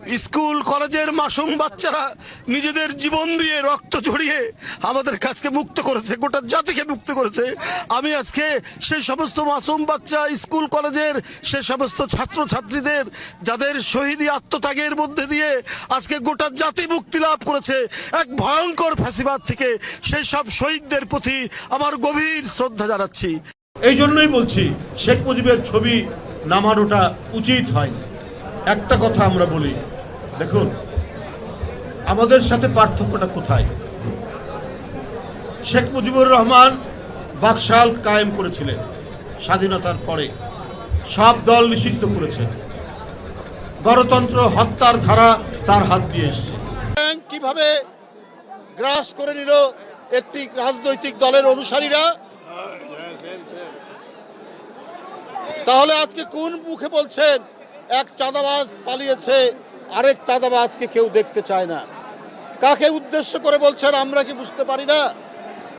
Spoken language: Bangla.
স্কুল, কলেজের মাসুম বাচ্চারা নিজেদের জীবন দিয়ে রক্ত ঝরিয়ে আমাদের কাছকে মুক্ত করেছে, গোটা জাতিকে মুক্ত করেছে। আমি আজকে সেই সমস্ত মাসুম বাচ্চা, স্কুল, কলেজের সে সমস্ত ছাত্র ছাত্রীদের যাদের শহীদী আত্মত্যাগের মধ্যে দিয়ে আজকে গোটা জাতি মুক্তি লাভ করেছে, এক ভয়ঙ্কর ফ্যাসিবাদ থেকে সেই সব শহীদদের প্রতি আমার গভীর শ্রদ্ধা জানাচ্ছি। এই জন্যই বলছি, শেখ মুজিবের ছবি নামানোটা উচিত হয়নি। একটা কথা আমরা বলি। দেখুন, আমাদের সাথে পার্থক্যটা কোথায়? শেখ মুজিবুর রহমান বাকশাল কায়েম করেছিলেন স্বাধীনতার পরে। সব দল নিষিদ্ধ করেছে। গণতন্ত্র হত্যার ধারা তার হাত দিয়ে এসছে। কীভাবে গ্রাস করে নিল একটি রাজনৈতিক দলের অনুসারীরা? তাহলে আজকে কোন মুখে বলছেন? এক চাঁদাবাজ পালিয়েছে, আরেক চাঁদাবাজকে কেউ দেখতে চায় না। কাকে উদ্দেশ্য করে বলছেন আমরা কি বুঝতে পারি না?